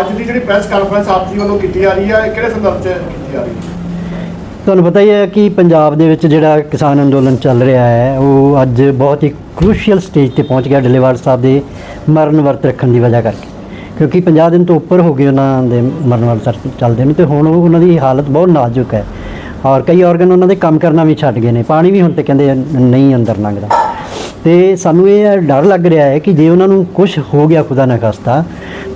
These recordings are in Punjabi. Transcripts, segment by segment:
ਅੱਜ ਦੀ ਜਿਹੜੀ ਪ੍ਰੈਸ ਕਾਨਫਰੰਸ ਆਪ ਜੀ ਵੱਲੋਂ ਕੀਤੀ ਜਾ ਰਹੀ ਹੈ, ਇਹ ਕਿਹੜੇ ਸੰਦਰਭ 'ਚ ਕੀਤੀ ਜਾ ਰਹੀ ਹੈ? ਤੁਹਾਨੂੰ ਪਤਾ ਹੀ ਹੈ ਕਿ ਪੰਜਾਬ ਦੇ ਵਿੱਚ ਜਿਹੜਾ ਕਿਸਾਨ ਅੰਦੋਲਨ ਚੱਲ ਰਿਹਾ ਹੈ, ਉਹ ਅੱਜ ਬਹੁਤ ਹੀ ਕ੍ਰੂਸ਼ੀਅਲ ਸਟੇਜ ਤੇ ਪਹੁੰਚ ਗਿਆ ਡੱਲੇਵਾਲ ਸਾਹਿਬ ਦੇ ਮਰਨ ਵਰਤ ਰੱਖਣ ਦੀ ਵਜ੍ਹਾ ਕਰਕੇ। ਕਿਉਂਕਿ 50 ਦਿਨ ਤੋਂ ਉੱਪਰ ਹੋ ਗਏ ਉਹਨਾਂ ਦੇ ਮਰਨ ਵਰਤ ਚੱਲਦੇ ਨੂੰ ਤੇ ਹੁਣ ਉਹਨਾਂ ਦੀ ਹਾਲਤ ਬਹੁਤ ਨਾਜ਼ੁਕ ਹੈ। ਔਰ ਕਈ ਆਰਗਨ ਉਹਨਾਂ ਦੇ ਕੰਮ ਕਰਨਾ ਵੀ ਛੱਡ ਗਏ ਨੇ, ਪਾਣੀ ਵੀ ਹੁਣ ਤੇ ਕਹਿੰਦੇ ਨਹੀਂ ਅੰਦਰ ਲੰਘਦਾ। ਤੇ ਸਾਨੂੰ ਇਹ ਡਰ ਲੱਗ ਰਿਹਾ ਹੈ ਕਿ ਜੇ ਉਹਨਾਂ ਨੂੰ ਕੁਝ ਹੋ ਗਿਆ ਖੁਦਾ ਨਾ ਖਾਸਤਾ,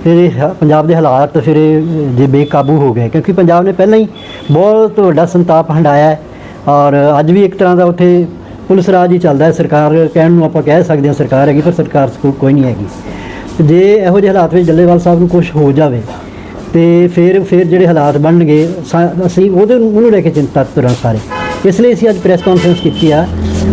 ਫਿਰ ਹ- ਪੰਜਾਬ ਦੇ ਹਾਲਾਤ ਫਿਰ ਜੇ ਬੇਕਾਬੂ ਹੋ ਗਏ, ਕਿਉਂਕਿ ਪੰਜਾਬ ਨੇ ਪਹਿਲਾਂ ਹੀ ਬਹੁਤ ਵੱਡਾ ਸੰਤਾਪ ਹੰਡਾਇਆ ਔਰ ਅੱਜ ਵੀ ਇੱਕ ਤਰ੍ਹਾਂ ਦਾ ਉੱਥੇ ਪੁਲਿਸ ਰਾਜ ਹੀ ਚੱਲਦਾ ਹੈ, ਸਰਕਾਰ ਕਹਿਣ ਨੂੰ ਆਪਾਂ ਕਹਿ ਸਕਦੇ ਹਾਂ ਸਰਕਾਰ ਹੈਗੀ, ਪਰ ਸਰਕਾਰ ਸਕੂ- ਕੋਈ ਨਹੀਂ ਹੈਗੀ। ਤੇ ਜੇ ਇਹੋ ਜਿਹੇ ਹਾਲਾਤ ਵਿੱਚ ਜੱਲੇਵਾਲ ਸਾਹਿਬ ਨੂੰ ਕੁਝ ਹੋ ਜਾਵੇ, ਤੇ ਫਿਰ ਫਿਰ ਜਿਹੜੇ ਹਾਲਾਤ ਬਣਨਗੇ, ਸਾ- ਅਸੀਂ ਉਹਦੇ ਨੂੰ, ਉਹਨੂੰ ਲੈ ਕੇ ਚਿੰਤਾ ਤੁਰਾਂ ਸਾਰੇ। ਇਸ ਲਈ ਅਸੀਂ ਅੱਜ ਪ੍ਰੈਸ ਕਾਨਫਰੰਸ ਕੀਤੀ ਆ।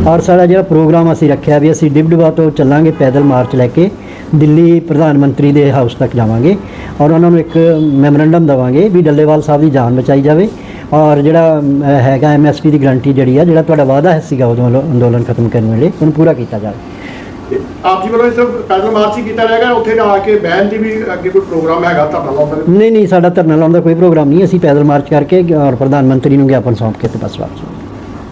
ਔਰ ਸਾਡਾ ਜਿਹੜਾ ਪ੍ਰੋਗਰਾਮ ਅਸੀਂ ਰੱਖਿਆ ਵੀ ਅਸੀਂ ਡਿਬਡਵਾ ਤੋਂ ਚੱਲਾਂਗੇ ਪੈਦਲ ਮਾਰਚ ਲੈ ਕੇ ਦਿੱਲੀ ਪ੍ਰਧਾਨ ਮੰਤਰੀ ਦੇ ਹਾਊਸ ਤੱਕ ਜਾਵਾਂਗੇ ਔਰ ਉਹਨਾਂ ਨੂੰ ਇੱਕ ਮੈਮੋਰੰਡਮ ਦਵਾਂਗੇ ਵੀ ਡੱਲੇਵਾਲ ਸਾਹਿਬ ਦੀ ਜਾਨ ਬਚਾਈ ਜਾਵੇ ਔਰ ਜਿਹੜਾ ਹੈਗਾ ਐਮਐਸਪੀ ਦੀ ਗਰੰਟੀ ਜਿਹੜੀ ਆ ਜਿਹੜਾ ਤੁਹਾਡਾ ਵਾਅਦਾ ਹੈ ਸੀਗਾ ਉਦੋਂ ਵੱਲੋਂ ਅੰਦੋਲਨ ਖਤਮ ਕਰਨ ਵੇਲੇ ਉਹਨੂੰ ਪੂਰਾ ਕੀਤਾ ਜਾਵੇ। ਆਪ ਜੀ ਵੱਲੋਂ ਸਿਰਫ ਪੈਦਲ ਮਾਰਚ ਹੀ ਕੀਤਾ ਜਾਏਗਾ ਉੱਥੇ ਜਾ ਕੇ ਬਹਿਣ ਦੀ ਵੀ ਅੱਗੇ ਕੋਈ ਪ੍ਰੋਗਰਾਮ ਹੈਗਾ ਧਰਨਾ ਲਾਉਣ ਦਾ? ਨਹੀਂ ਨਹੀਂ ਸਾਡਾ ਧਰਨਾ ਲਾਉਣ ਦਾ ਕੋਈ ਪ੍ਰੋਗਰਾਮ ਨਹੀਂ ਅਸੀਂ ਪੈਦਲ ਮਾਰਚ ਕਰਕੇ ਔਰ ਪ੍ਰਧਾਨ ਮੰਤਰੀ ਨੂੰ ਗਿਆਪਨ ਸੌਂਪ ਕੇ ਤੇ ਬਸ ਵਾਪਸ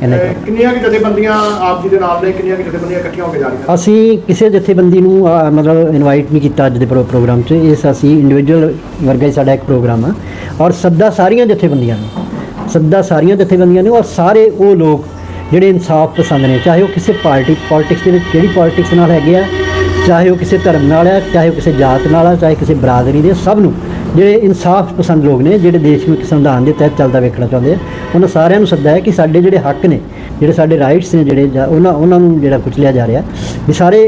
ਇੰਨਾ ਕਿੰਨੀਆਂ ਕਿ ਜਥੇਬੰਦੀਆਂ ਆਪ ਜੀ ਦੇ ਨਾਲ ਨੇ? ਕਿੰਨੀਆਂ ਕਿ ਜਥੇਬੰਦੀਆਂ ਇਕੱਠੀਆਂ ਹੋ ਕੇ ਜਾ ਰਹੀਆਂ? ਅਸੀਂ ਕਿਸੇ ਜਥੇਬੰਦੀ ਨੂੰ ਅਹ, ਮਤਲਬ ਇਨਵਾਈਟ ਨਹੀਂ ਕੀਤਾ ਅੱਜ ਦੇ ਪ੍ਰੋ- ਪ੍ਰੋਗਰਾਮ 'ਚ। ਇਸ ਅਸੀਂ ਇੰਡੀਵਿਜੂਅਲ ਵਰਗਾ ਹੀ ਸਾਡਾ ਇੱਕ ਪ੍ਰੋਗਰਾਮ ਆ। ਔਰ ਸੱਦਾ ਸਾਰੀਆਂ ਜਥੇਬੰਦੀਆਂ ਨੇ ਸੱਦਾ ਸਾਰੀਆਂ ਜਥੇਬੰਦੀਆਂ ਨੇ ਔਰ ਸਾਰੇ ਉਹ ਲੋਕ ਜਿਹੜੇ ਇਨਸਾਫ ਪਸੰਦ ਨੇ ਚਾਹੇ ਉਹ ਕਿਸੇ ਪਾਰਟੀ ਪੋਲਿਟਿਕਸ ਦੇ ਵਿੱਚ ਕਿਹੜੀ ਪੋਲਿਟਿਕਸ ਨਾਲ ਹੈਗੇ ਆ ਚਾਹੇ ਉਹ ਕਿਸੇ ਧਰਮ ਨਾਲ ਆ ਚਾਹੇ ਉਹ ਕਿਸੇ ਜਾਤ ਨਾਲ ਆ ਚਾਹੇ ਕਿਸੇ ਬਰਾਦਰੀ ਦੇ ਸਭ ਨੂੰ ਜਿਹੜੇ ਇਨਸਾਫ ਪਸੰਦ ਲੋਕ ਨੇ, ਜਿਹੜੇ ਦੇਸ਼ ਨੂੰ ਇੱਕ ਸੰਵਿਧਾਨ ਦੇ ਤਹਿਤ ਚੱਲਦਾ ਵੇਖਣਾ ਚਾਹੁੰਦੇ ਆ, ਉਹਨਾਂ ਸਾਰਿਆਂ ਨੂੰ ਸੱਦਾ ਹੈ ਕਿ ਸਾਡੇ ਜਿਹੜੇ ਹੱਕ ਨੇ, ਜਿਹੜੇ ਸਾਡੇ ਰਾਈਟਸ ਨੇ, ਜਿਹੜੇ ਜਾਂ ਉਹਨਾਂ ਉਹਨਾਂ ਨੂੰ ਜਿਹੜਾ ਕੁਚਲਿਆ ਜਾ ਰਿਹਾ, ਵੀ ਸਾਰੇ